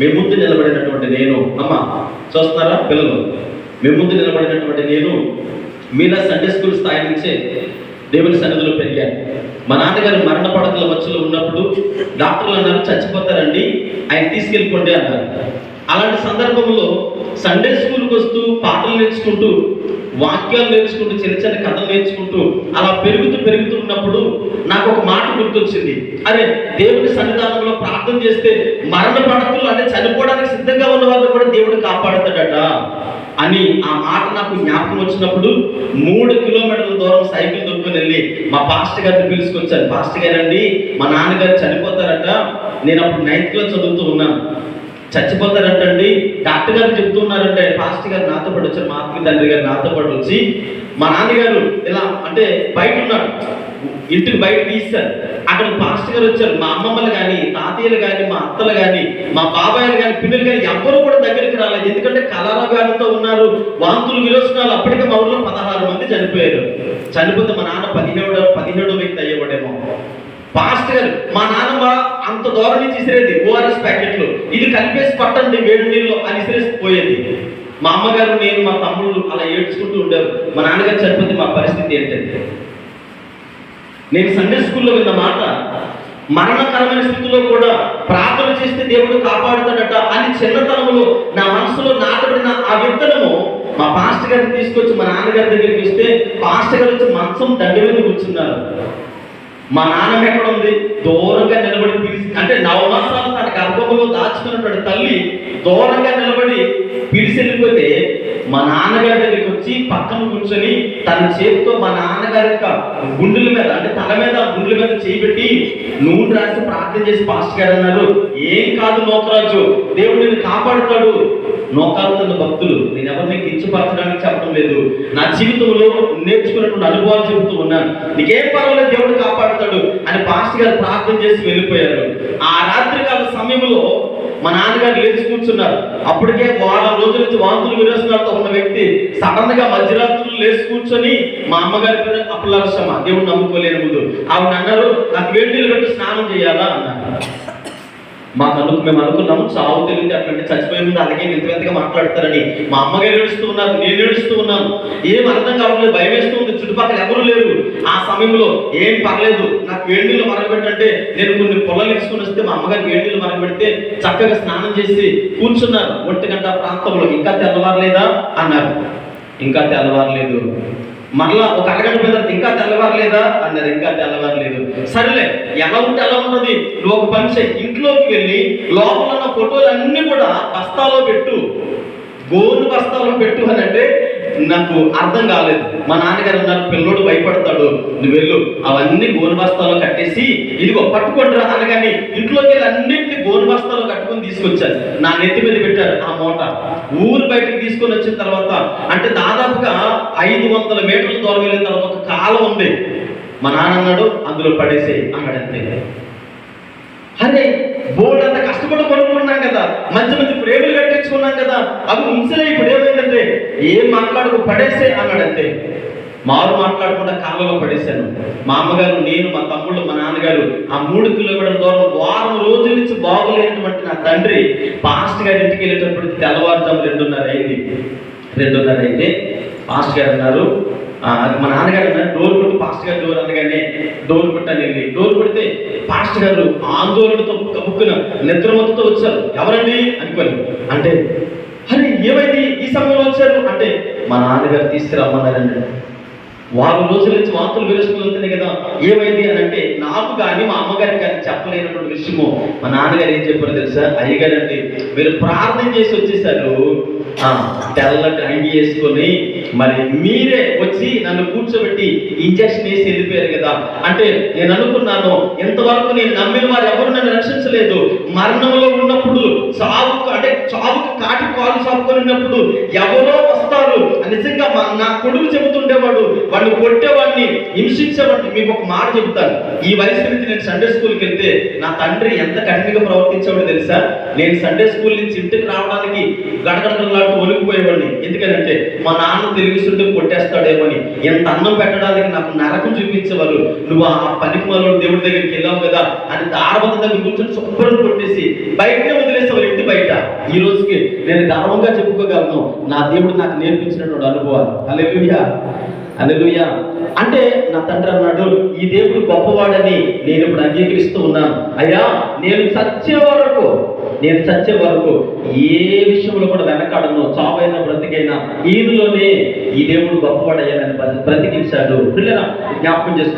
మీ ముందు నిలబడినటువంటి నేను అమ్మ చూస్తున్నారా పిల్లలు? మీ ముందు నిలబడినటువంటి నేను మీలా సండే స్కూల్ స్థాయి నుంచే దేవుని సన్నిధిలో పెరిగాను. మా నాన్నగారు మరణ పడకల మధ్యలో ఉన్నప్పుడు డాక్టర్లు అన్నారు చచ్చిపోతారండి ఆయన తీసుకెళ్ళిపోండి అన్నారు. అలాంటి సందర్భంలో సండే స్కూల్కి వస్తూ పాటలు నేర్చుకుంటూ వాక్యాలు నేర్చుకుంటూ చిన్న చిన్న కథలు నేర్చుకుంటూ అలా పెరుగుతూ పెరుగుతూ ఉన్నప్పుడు నాకు ఒక మాట గుర్తొచ్చింది. అరే దేవుని సన్నిధానంలో ప్రార్థన చేస్తే మరణ పడతలు అంటే చనిపోవడానికి సిద్ధంగా ఉన్న వాళ్ళు కూడా దేవుడు కాపాడుతాడట అని ఆ మాట నాకు జ్ఞాపకం వచ్చినప్పుడు మూడు కిలోమీటర్ల దూరం సైకిల్ దొరుకుని వెళ్ళి మా పాస్టర్ గారిని పిలుచుకొచ్చాను. పాస్టర్ గారండి మా నాన్నగారు చనిపోతారట. నేను అప్పుడు నైన్త్ క్లాస్ చదువుతూ ఉన్నాను. చచ్చిపోతారంటండి. డాక్టర్ గారు చెప్తున్నారంటే పాస్టర్ గారు నాతో పాటు వచ్చారు మా ఆత్మీయ తండ్రి గారు నాతో పాటు వచ్చి మా నాన్నగారు ఇలా అంటే బయట ఉన్నాడు ఇంటికి బయట తీస్తారు అక్కడ పాస్టర్ గారు వచ్చారు. మా అమ్మమ్మలు కానీ తాతయ్యలు కానీ మా అత్తలు కానీ మా బాబాయిలు కానీ పిల్లలు కానీ ఎవ్వరూ కూడా దగ్గరికి రాలేదు. ఎందుకంటే కలరా వ్యాధితో ఉన్నారు. వాంతులు విరోచనాలు అప్పటికే మా ఊళ్ళో పదహారు మంది చనిపోయారు. చనిపోతే మా నాన్న పదిహేడు పదిహేడో వ్యక్తి అయ్యే పాస్టర్ గారు మా నాన్నమ్మ అంత దూరం నుంచి ఇసిరేది ఓఆర్ఎస్ ప్యాకెట్లు. ఇది కలిపేసి పట్టండి వేడి నీళ్ళు అని ఇసిరేసి పోయేది. మా అమ్మగారు నేను మా తమ్ముళ్ళు అలా ఏడ్చుకుంటూ ఉండేవారు. మా నాన్నగారు చనిపోతే మా పరిస్థితి ఏంటంటే నేను సండే స్కూల్లో విన్న మాట మరణకరమైన స్థితిలో కూడా ప్రార్థన చేస్తే దేవుడు కాపాడుతాడట అని చిన్నతనంలో నా మనసులో నాటబడిన ఆ విత్తనము మా పాస్టర్ గారిని తీసుకొచ్చి మా నాన్నగారి దగ్గరికి ఇస్తే పాస్టర్ గారు వచ్చి మంచం దండ మీద కూర్చున్నారు. మా నాన్నమ్మ ఎక్కడ ఉంది దూరంగా నిలబడి పిలిచి అంటే నవమాసాలు తన గర్భంలో దాచుకున్నటువంటి తల్లి దూరంగా నిలబడి పిలిచి వెళ్ళిపోతే మా నాన్నగారి దగ్గరికి వచ్చి పక్కన కూర్చొని తన చేతితో మా నాన్నగారి యొక్క గుండెల మీద అంటే తల మీద గుండెల మీద చేయబెట్టి నూనె రాసి ప్రార్థన చేసి పాస్టర్ గారు అన్నారు ఏం కాదు నోకరాజు దేవుడు నిన్ను కాపాడుతాడు. నోకాలుతున్న భక్తులు నేను ఎవరిని కించపరచడానికి చెప్పడం లేదు. నా జీవితంలో నేర్చుకున్నటువంటి అనుభవాలు చెబుతూ ఉన్నాను. నీకేం పర్వాలేదు దేవుడు కాపాడుతాడు అని పాస్టర్ గారు ప్రార్థన చేసి వెళ్ళిపోయారు. ఆ రాత్రికాల సమయంలో మా నాన్నగారు లేచి కూర్చున్నారు. అప్పటికే వారం రోజుల నుంచి వాంతులు విరోచనాలతో ఉన్న వ్యక్తి సడన్ గా మధ్యరాత్రులు లేచి కూర్చొని మా అమ్మగారి పేరు అప్పలర్షమ్మ దేవుడు నమ్ముకోలేని ముందు ఆవిడ అన్నారు నాకు వేడి నీళ్ళు పెట్టి స్నానం చేయాలా? అన్నారు. మాకు అను మేము అనుకున్నాము చావు తెలియదు అట్లాంటి చచ్చిపోయే ముందు అలాగే వింత వింతగా మాట్లాడతారని. మా అమ్మగారు ఏడుస్తూ ఉన్నారు నేను ఏడుస్తూ ఉన్నాను. ఏం అర్థం కావట్లేదు భయం వేస్తూ ఉంది చుట్టుపక్కల ఎవరు లేరు. ఆ సమయంలో ఏం పర్లేదు నాకు వేడి మరగబెట్టంటే నేను కొన్ని పొలాలు ఇచ్చుకుని వస్తే మా అమ్మగారు వేడి మరగబెడితే చక్కగా స్నానం చేసి కూర్చున్నారు. ఒంటి గంట ప్రాంతంలో ఇంకా తెల్లవారలేదా? అన్నారు. ఇంకా తెల్లవారలేదు. మరలా ఒక అరగంట మీద ఇంకా తెల్లవారలేదా? అన్నారు ఇంకా తెల్లవారలేదు. సరేలే ఎలా ఉంటే ఎలా ఉన్నది? నువ్వు ఒక పని ఇంట్లోకి వెళ్ళి లోపల ఉన్న ఫోటోలు అన్ని కూడా బస్తాలో పెట్టు. గోను బస్తాలో పెట్టు అని అంటే నాకు అర్థం కాలేదు. మా నాన్నగారు నాకు పిల్లోడు భయపడతాడు. నువ్వు వెళ్ళు. అవన్నీ గోను బస్తాలో కట్టేసి ఇదిగో పట్టుకుంటారా అనగానే ఇంట్లోకి వెళ్ళి అన్నింటినీ గోను బస్తాలో కట్టుకొని తీసుకొచ్చారు. నా నెత్తి మీద పెట్టారు ఆ మూట. ఊరు బయటకు తీసుకొని వచ్చిన తర్వాత అంటే దాదాపుగా ఐదు వందల మీటర్ల దూరం వెళ్ళిన తర్వాత ఒక కాలం ఉంది. మా నాన్న అన్నాడు అందులో పడేసే అన్నాడు అంతే అరే బోర్డు అంత కష్టపడి కొనుక్కున్నాం కదా మంచి మంచి ప్రేమలు కట్టించుకున్నాం కదా అవి ఉంచలే ఇప్పుడు ఏమైందంటే ఏం మాట్లాడుకు పడేసే అన్నాడంతే. మారు మాట్లాడకుండా కాళ్ళలో పడేశాను. మా అమ్మగారు నేను మా తమ్ముళ్ళు మా నాన్నగారు ఆ మూడు కిలోమీటర్ల దూరం వారం రోజుల నుంచి బాగులేనటువంటి నా తండ్రి పాస్ట్ గారి ఇంటికి వెళ్ళేటప్పటికి తెల్లవారుజాము రెండున్నర అయింది. రెండున్నర అయితే పాస్ట్ గారు అన్నారు. అది మా నాన్నగారు డోర్ పాస్ట్ గారు డోర్ అనగానే డోర్ కొట్టాను డోర్ కొడితే పాస్ట్ గారు ఆందోళనతో కప్పుకున్న నిద్రమతతో వచ్చారు ఎవరండి? అనుకోని. అంటే అరే ఏమైంది? ఈ సమయంలో వచ్చారు? అంటే మా నాన్నగారు తీసుకురమ్మన్నారండి. వారం రోజుల నుంచి వార్తలు విరుచుకుంటున్నాయి కదా. ఏమైంది అని అంటే నాకు కానీ మా అమ్మగారికి కానీ చెప్పలేనటువంటి విషయము మా నాన్నగారు ఏం చెప్పారో తెలుసా? అయ్యగారండి మీరు ప్రార్థన చేసి వచ్చేసారు. తెల్లటి అంగి వేసుకొని మరి మీరే వచ్చి నన్ను కూర్చోబెట్టి ఇంజక్షన్ వేసి వెళ్ళిపోయారు కదా. అంటే నేను అనుకున్నాను ఎంతవరకు నేను నమ్మిన వారు ఎవరు నన్ను రక్షించలేదు. మరణంలో ఉన్నప్పుడు చావుకు అంటే చావుకు కాటి కాలు చాపుకొని ఉన్నప్పుడు ఎవరో చెప్పేవాడు నిజంగా మా- నా కొడుకు చెబుతుండేవాడు వాడిని కొట్టేవాడిని హింసించేవాడిని. మీకు ఒక మాట చెబుతాను. ఈ వయసు నుంచి నేను సండే స్కూల్కి వెళ్తే నా తండ్రి ఎంత కఠినంగా ప్రవర్తించేవాడు తెలుసా? నేను సండే స్కూల్ నుంచి ఇంటికి రావడానికి గడగడలాడుతూ ఒలిగిపోయేవాడిని. ఎందుకంటే మా నాన్న తెలివిస్తుంటే కొట్టేస్తాడేమో అని ఎంత అన్నం పెట్టడానికి నాకు నరకం చూపించేవారు. నువ్వు ఆ పనికి మనలో దేవుడి దగ్గరికి వెళ్ళావు కదా అని దారబద్ధ దగ్గర కూర్చొని శుభ్రం కొట్టేసి బయటనే వదిలేసేవారు ఇంటి బయట. ఈ రోజుకి నేను గర్వంగా చెప్పుకోగలను నా దేవుడు నాకు నేర్పించినటువంటి అనుభవాలు. అలెలుయా అలెలుయా అంటే నా తండ్రి అన్నాడు ఈ దేవుడు గొప్పవాడని నేను ఇప్పుడు అంగీకరిస్తూ ఉన్నాను. అయ్యా నేను చచ్చే వరకు నేను చచ్చే వరకు ఏ విషయంలో కూడా వెనకాడను. చావైన బ్రతికైనా ఈయనలోనే ఈ దేవుడు గొప్పవాడయ్యానని బ్రతికించాడు. పిల్లల జ్ఞాపకం చేసుకో